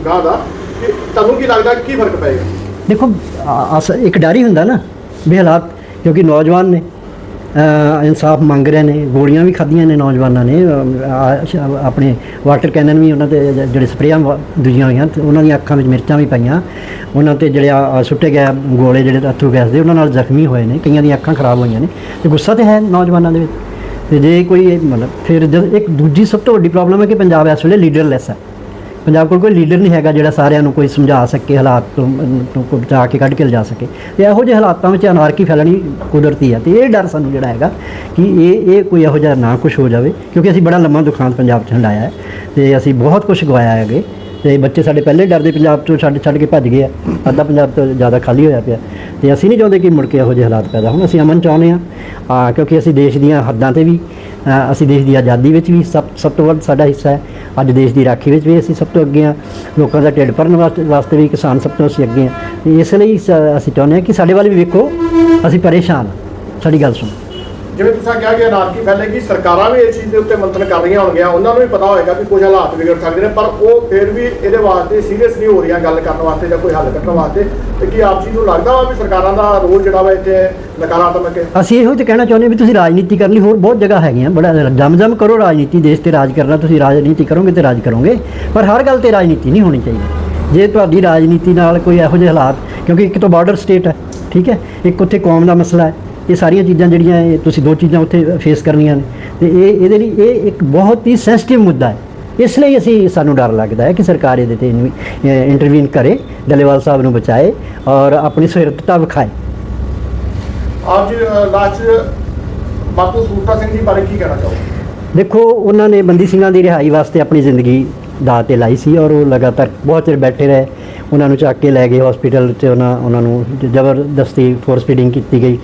ਗਾਹ ਦਾ, ਕਿ ਤੁਹਾਨੂੰ ਕੀ ਲੱਗਦਾ ਕੀ ਫ਼ਰਕ ਪਏਗਾ? ਦੇਖੋ ਇੱਕ ਡਰ ਹੀ ਹੁੰਦਾ ਨਾ, ਵੀ ਹਾਲਾਤ, ਕਿਉਂਕਿ ਨੌਜਵਾਨ ਨੇ ਇਨਸਾਫ ਮੰਗ ਰਹੇ ਨੇ, ਗੋਲੀਆਂ ਵੀ ਖਾਧੀਆਂ ਨੇ ਨੌਜਵਾਨਾਂ ਨੇ ਆਪਣੇ ਵਾਟਰ ਕੈਨਨ ਵੀ ਉਹਨਾਂ ਤੇ ਜਿਹੜੇ ਸਪਰੇਆਂ ਵਾ- ਦੂਜੀਆਂ ਹੋਈਆਂ, ਤੇ ਉਹਨਾਂ ਦੀਆਂ ਅੱਖਾਂ ਵਿੱਚ ਮਿਰਚਾਂ ਵੀ ਪਈਆਂ। ਉਹਨਾਂ ਤੇ ਜਿਹੜੇ ਆ- ਸੁੱਟੇ ਗਏ ਗੋਲੇ ਜਿਹੜੇ ਅਥਰੂ ਗੈਸ ਦੇ, ਉਹਨਾਂ ਨਾਲ ਜ਼ਖਮੀ ਹੋਏ ਨੇ, ਕਈਆਂ ਦੀਆਂ ਅੱਖਾਂ ਖਰਾਬ ਹੋਈਆਂ ਨੇ। ਤੇ ਗੁੱਸਾ ਤੇ ਹੈ ਨੌਜਵਾਨਾਂ ਦੇ ਵਿੱਚ। ਤੇ ਜੇ ਕੋਈ ਮਤਲਬ, ਫਿਰ ਜਦ ਇੱਕ ਦੂਜੀ ਸਭ ਤੋਂ ਵੱਡੀ ਪ੍ਰੋਬਲਮ ਹੈ ਕਿ ਪੰਜਾਬ ਇਸ ਵੇਲੇ ਲੀਡਰਲੈਸ ਹੈ। ਪੰਜਾਬ ਕੋਲ ਕੋਈ ਲੀਡਰ ਨਹੀਂ ਹੈਗਾ ਜਿਹੜਾ ਸਾਰਿਆਂ ਨੂੰ ਕੋਈ ਸਮਝਾ ਸਕੇ ਹਾਲਾਤ ਤੋਂ ਅਮ, ਤੋਂ ਬਚਾ ਕੇ ਕੱਢ ਕੇ ਲਿਜਾ ਸਕੇ। ਤੇ ਇਹੋ ਜਿਹੇ ਹਾਲਾਤਾਂ ਵਿੱਚ ਅਨਾਰਕੀ ਫੈਲਣੀ ਕੁਦਰਤੀ ਹੈ। ਤੇ ਇਹ ਡਰ ਸਾਨੂੰ ਜਿਹੜਾ ਹੈਗਾ ਕਿ ਇਹ ਇਹ ਕੋਈ ਇਹੋ ਜਿਹਾ ਨਾ ਕੁਝ ਹੋ ਜਾਵੇ ਕਿਉਂਕਿ ਅਸੀਂ ਬੜਾ ਲੰਮਾ ਦੁਖਾਂਤ ਪੰਜਾਬ 'ਚ ਹੰਡਾਇਆ ਹੈ ਤੇ ਅਸੀਂ ਬਹੁਤ ਕੁਝ ਗਵਾਇਆ ਹੈਗੇ ਤੇ ਬੱਚੇ ਸਾਡੇ ਪਹਿਲੇ ਡਰਦੇ ਪੰਜਾਬ ਤੋਂ ਛੱਡ ਛੱਡ ਕੇ ਭੱਜ ਗਏ ਆ। ਅੱਧਾ ਪੰਜਾਬ ਤੋਂ ਜ਼ਿਆਦਾ ਖਾਲੀ ਹੋਇਆ ਪਿਆ। ਤੇ ਅਸੀਂ ਨਹੀਂ ਚਾਹੁੰਦੇ ਕਿ ਮੁੜ ਕੇ ਇਹੋ ਜਿਹੇ ਹਾਲਾਤ ਪੈਦਾ ਹੋਣ। ਅਸੀਂ ਅਮਨ ਚਾਹੁੰਦੇ ਆ ਆ ਕਿਉਂਕਿ ਅਸੀਂ ਦੇਸ਼ ਦੀਆਂ ਹੱਦਾਂ ਤੇ ਵੀ ਅਸੀਂ ਦੇਸ਼ ਦੀ ਆਜ਼ਾਦੀ ਵਿੱਚ ਵੀ ਸਭ ਸਭ ਤੋਂ ਵੱਧ ਸਾਡਾ ਹਿੱਸਾ ਹੈ। ਅੱਜ ਦੇਸ਼ ਦੀ ਰਾਖੀ ਵਿੱਚ ਵੀ ਅਸੀਂ ਸਭ ਤੋਂ ਅੱਗੇ ਆ ਲੋਕਾਂ ਦਾ ਢਿੱਡ ਭਰਨ ਵਾਸਤੇ ਵਾਸਤੇ ਵੀ ਕਿਸਾਨ ਸਭ ਤੋਂ ਅਸੀਂ ਅੱਗੇ ਆ ਇਸ ਲਈ ਸ- ਅਸੀਂ ਚਾਹੁੰਦੇ ਹਾਂ ਕਿ ਸਾਡੇ ਵੱਲ ਵੀ ਵੇਖੋ, ਅਸੀਂ ਪਰੇਸ਼ਾਨ ਹਾਂ। ਸਾਡੀ ਗੱਲ ਸੁਣੋ। ਜਿਵੇਂ ਤੁਸੀਂ ਕਿਹਾ ਕਿ ਅਨਾਰਕੀ ਫੈਲੇਗੀ ਸਰਕਾਰਾਂ ਵੀ ਇਸ ਚੀਜ਼ ਦੇ ਉੱਤੇ ਮੰਥਨ ਕਰ ਰਹੀਆਂ ਹੋਣਗੀਆਂ, ਉਹਨਾਂ ਨੂੰ ਵੀ ਪਤਾ ਹੋਏਗਾ ਕਿ ਕੁਝ ਹਾਲਾਤ ਵਿਗੜ ਸਕਦੇ ਨੇ, ਪਰ ਉਹ ਫਿਰ ਵੀ ਇਹਦੇ ਵਾਸਤੇ ਸੀਰੀਅਸ ਨਹੀਂ ਹੋ ਰਹੀਆਂ ਗੱਲ ਕਰਨ ਵਾਸਤੇ ਜਾਂ ਕੋਈ ਹੱਲ ਕੱਢਣ ਵਾਸਤੇ, ਤੇ ਕੀ ਆਪ ਜੀ ਨੂੰ ਲੱਗਦਾ ਵਾ ਵੀ ਸਰਕਾਰਾਂ ਦਾ ਰੋਲ ਜਿਹੜਾ ਵਾ ਇੱਥੇ ਨਕਾਰਾਤਮਕ ਹੈ? ਅਸੀਂ ਇਹੋ ਤੇ ਕਹਿਣਾ ਚਾਹੁੰਦੇ ਵੀ ਤੁਸੀਂ ਰਾਜਨੀਤੀ ਕਰਨ ਲਈ ਹੋਰ ਬਹੁਤ ਜਗ੍ਹਾ ਹੈਗੀਆਂ, ਬੜਾ ਜਮ-ਜਮ ਕਰੋ ਰਾਜਨੀਤੀ ਦੇਸ਼ ਤੇ ਰਾਜ ਕਰਨਾ, ਤੁਸੀਂ ਰਾਜਨੀਤੀ ਕਰੋਗੇ ਤੇ ਰਾਜ ਕਰੋਗੇ, ਪਰ ਹਰ ਗੱਲ ਤੇ ਰਾਜਨੀਤੀ ਨਹੀਂ ਹੋਣੀ ਚਾਹੀਦੀ। ਜੇ ਤੁਹਾਡੀ ਰਾਜਨੀਤੀ ਨਾਲ ਕੋਈ ਇਹੋ ਜਿਹੇ ਹਾਲਾਤ, ਕਿਉਂਕਿ ਇੱਕ ਤਾਂ ਬਾਰਡਰ ਸਟੇਟ ਹੈ, ਠੀਕ ਹੈ, ਇੱਕ ਉੱਥੇ ਕੌਮ ਦਾ ਮਸਲਾ ਹੈ ਇਹ ਸਾਰੀਆਂ ਚੀਜ਼ਾਂ ਜਿਹੜੀਆਂ ਇਹ ਤੁਸੀਂ ਦੋ ਚੀਜ਼ਾਂ ਉੱਥੇ ਫੇਸ ਕਰਨੀਆਂ ਨੇ। ਤੇ ਇਹ ਇਹਦੇ ਲਈ ਇਹ ਇੱਕ ਬਹੁਤ ਹੀ ਸੈਂਸਿਟਿਵ ਮੁੱਦਾ ਹੈ। ਇਸ ਲਈ ਅਸੀਂ ਸਾਨੂੰ ਡਰ ਲੱਗਦਾ ਹੈ ਕਿ ਸਰਕਾਰ ਇਹਦੇ ਤੇ ਇੰਟਰਵੀਨ ਕਰੇ ਡੱਲੇਵਾਲ ਸਾਹਿਬ ਨੂੰ ਬਚਾਏ ਔਰ ਆਪਣੀ ਸੁਹਿਰਦਤਾ ਵਿਖਾਏ। ਆਪ ਜੀ ਲਾਸਟ ਬਾਪੂ ਸੂਰਤਾ ਸਿੰਘ ਜੀ ਬਾਰੇ ਕੀ ਕਹਿਣਾ ਚਾਹੋਗੇ? ਦੇਖੋ ਉਹਨਾਂ ਨੇ ਬੰਦੀ ਸਿੰਘਾਂ ਦੀ ਰਿਹਾਈ ਵਾਸਤੇ ਆਪਣੀ ਜ਼ਿੰਦਗੀ ਦਾਅ ਤੇ ਲਾਈ ਸੀ ਔਰ ਉਹ ਲਗਾਤਾਰ ਬਹੁਤ ਚਿਰ ਬੈਠੇ ਰਹੇ। ਉਹਨਾਂ ਨੂੰ ਚੱਕ ਕੇ ਲੈ ਗਏ ਹਸਪੀਟਲ 'ਚ ਉਹਨਾਂ ਉਹਨਾਂ ਨੂੰ ਜ਼ਬਰਦਸਤੀ ਫੋਰਸ ਫੀਡਿੰਗ ਕੀਤੀ ਗਈ।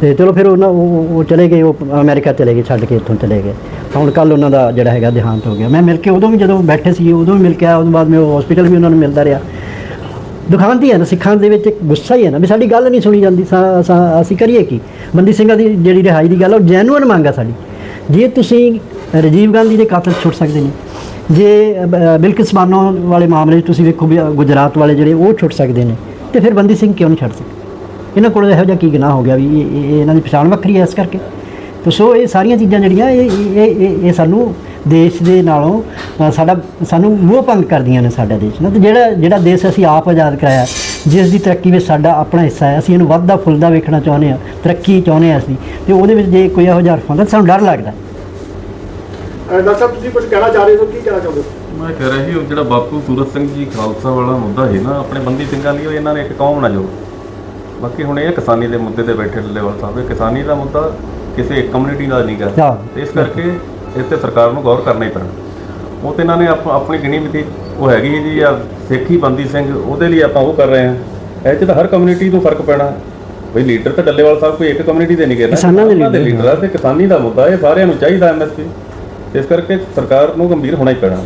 ਤੇ ਚਲੋ ਫਿਰ ਉਹਨਾਂ, ਉਹ ਉਹ ਚਲੇ ਗਏ, ਉਹ ਅਮਰੀਕਾ ਚਲੇ ਗਏ, ਛੱਡ ਕੇ ਇੱਥੋਂ ਚਲੇ ਗਏ। ਹੁਣ ਕੱਲ ਉਹਨਾਂ ਦਾ ਜਿਹੜਾ ਹੈਗਾ ਦੇਹਾਂਤ ਹੋ ਗਿਆ। ਮੈਂ ਮਿਲ ਕੇ ਉਦੋਂ ਵੀ ਜਦੋਂ ਬੈਠੇ ਸੀ, ਉਦੋਂ ਵੀ ਮਿਲ ਕੇ ਆਇਆ ਉਸ ਤੋਂ ਬਾਅਦ ਮੈਂ ਉਹ ਹਸਪੀਟਲ ਵੀ ਉਹਨਾਂ ਨੂੰ ਮਿਲਦਾ ਰਿਹਾ। ਦੁਖਾਂਤੀ ਹੈ ਨਾ, ਸਿੱਖਾਂ ਦੇ ਵਿੱਚ ਇੱਕ ਗੁੱਸਾ ਹੀ ਹੈ ਨਾ ਵੀ ਸਾਡੀ ਗੱਲ ਨਹੀਂ ਸੁਣੀ ਜਾਂਦੀ, ਸਾ- ਅਸੀਂ ਕਰੀਏ ਕੀ? ਬੰਦੀ ਸਿੰਘਾਂ ਦੀ ਜਿਹੜੀ ਰਿਹਾਈ ਦੀ ਗੱਲ ਹੈ ਉਹ ਜੈਨੂਅਨ ਮੰਗ ਆ ਸਾਡੀ। ਜੇ ਤੁਸੀਂ ਰਾਜੀਵ ਗਾਂਧੀ ਦੇ ਕਾਤਲ ਛੁੱਟ ਸਕਦੇ ਨੇ ਜੇ ਅ, ਬ- ਬਿਲਕਿਸ ਬਾਨੋ ਵਾਲੇ ਮਾਮਲੇ 'ਚ ਤੁਸੀਂ ਵੇਖੋ ਵੀ ਗੁਜਰਾਤ ਵਾਲੇ ਜਿਹੜੇ ਉਹ ਛੁੱਟ ਸਕਦੇ ਨੇ। ਤੇ ਫਿਰ ਬੰਦੀ ਸਿੰਘ ਕਿਉਂ ਨਹੀਂ ਛੱਡ ਸਕਦੇ? ਇਹਨਾਂ ਕੋਲ ਇਹੋ ਜਿਹਾ ਕੀ ਗੁਨਾਹ ਹੋ ਗਿਆ ਵੀ ਇਹ- ਇਹਨਾਂ ਦੀ ਪਛਾਣ ਵੱਖਰੀ ਹੈ ਇਸ ਕਰਕੇ? ਤੇ ਸੋ ਇਹ ਸਾਰੀਆਂ ਚੀਜ਼ਾਂ ਜਿਹੜੀਆਂ ਇਹ ਇਹ ਇਹ ਸਾਨੂੰ ਦੇਸ਼ ਦੇ ਨਾਲੋਂ ਸਾਡਾ ਸਾਨੂੰ ਮੋਹ ਭੰਗ ਕਰਦੀਆਂ ਨੇ ਸਾਡਾ ਦੇਸ਼। ਨਾ ਤੇ ਜਿਹੜਾ ਜਿਹੜਾ ਦੇਸ਼ ਅਸੀਂ ਆਪ ਆਜ਼ਾਦ ਕਰਾਇਆ ਜਿਸ ਦੀ ਤਰੱਕੀ ਵਿੱਚ ਸਾਡਾ ਆਪਣਾ ਹਿੱਸਾ ਹੈ ਅਸੀਂ ਇਹਨੂੰ ਵੱਧਦਾ ਫੁੱਲਦਾ ਵੇਖਣਾ ਚਾਹੁੰਦੇ ਹਾਂ ਤਰੱਕੀ ਚਾਹੁੰਦੇ ਹਾਂ ਅਸੀਂ। ਤੇ ਉਹਦੇ ਵਿੱਚ ਜੇ ਕੋਈ ਇਹੋ ਜਿਹਾ ਹਰਫ ਹੁੰਦਾ ਤਾਂ ਸਾਨੂੰ ਡਰ ਲੱਗਦਾ। ਡਾਕਟਰ ਸਾਹਿਬ ਤੁਸੀਂ ਕੁਝ ਕਹਿਣਾ ਚਾਹ ਰਹੇ ਹੋ? ਕੀ ਕਹਿਣਾ ਚਾਹੁੰਦੇ ਹੋ? ਮੈਂ ਕਹਿ ਰਿਹਾ ਸੀ ਉਹ ਜਿਹੜਾ ਬਾਪੂ ਸੂਰਤ ਸਿੰਘ ਜੀ ਖਾਲਸਾ ਵਾਲਾ ਮੁੱਦਾ ਹੈ ਨਾ ਆਪਣੇ ਬੰਦੀ ਸਿੰਘਾਂ ਲਈ ਉਹ ਇਹਨਾਂ ਨੇ ਇੱਕ ਕੌਮ ਨਾ ਜੋ ਬਾਕੀ ਹੁਣ ਇਹ ਕਿਸਾਨੀ ਦੇ ਮੁੱਦੇ ਤੇ ਬੈਠੇ ਲੈਵਲ ਸਾਹਿਬ ਇਹ ਕਿਸਾਨੀ ਦਾ ਮੁੱਦਾ ਕਿਸੇ ਇੱਕ ਕਮਿਊਨਿਟੀ ਦਾ ਨਹੀਂ ਗਾ। ਹਾਂ। ਤੇ ਇਸ ਕਰਕੇ ਇਸ ਤੇ ਸਰਕਾਰ ਨੂੰ ਗੌਰ ਕਰਨਾ ਹੀ ਪੈਣਾ। ਉਹ ਤੇ ਇਹਨਾਂ ਨੇ ਆਪ- ਆਪਣੀ ਗਿਣੀ ਮਿਤੀ ਉਹ ਹੈਗੀ ਜੀ ਆ ਸਿੱਖੀ ਬੰਦੀ ਸਿੰਘ ਉਹਦੇ ਲਈ ਆਪਾਂ ਉਹ ਕਰ ਰਹੇ ਹਾਂ। ਇਹ 'ਚ ਤਾਂ ਹਰ ਕਮਿਊਨਿਟੀ ਨੂੰ ਫ਼ਰਕ ਪੈਣਾ। ਬਈ ਲੀਡਰ ਤਾਂ ਡੱਲੇਵਾਲ ਸਾਹਿਬ ਕੋਈ ਇੱਕ ਕਮਿਊਨਿਟੀ ਦੇ ਨਹੀਂ ਨਾ। ਕਿਸਾਨਾਂ ਦੇ ਲੀਡਰ ਆ। ਤੇ ਕਿਸਾਨੀ ਦਾ ਮੁੱਦਾ ਇਹ ਸਾਰਿਆਂ ਨੂੰ ਚਾਹੀਦਾ ਐਮਐਸਪੀ ਇਸ ਕਰਕੇ ਸਰਕਾਰ ਨੂੰ ਗੰਭੀਰ ਹੋਣਾ ਹੀ ਪੈਣਾ।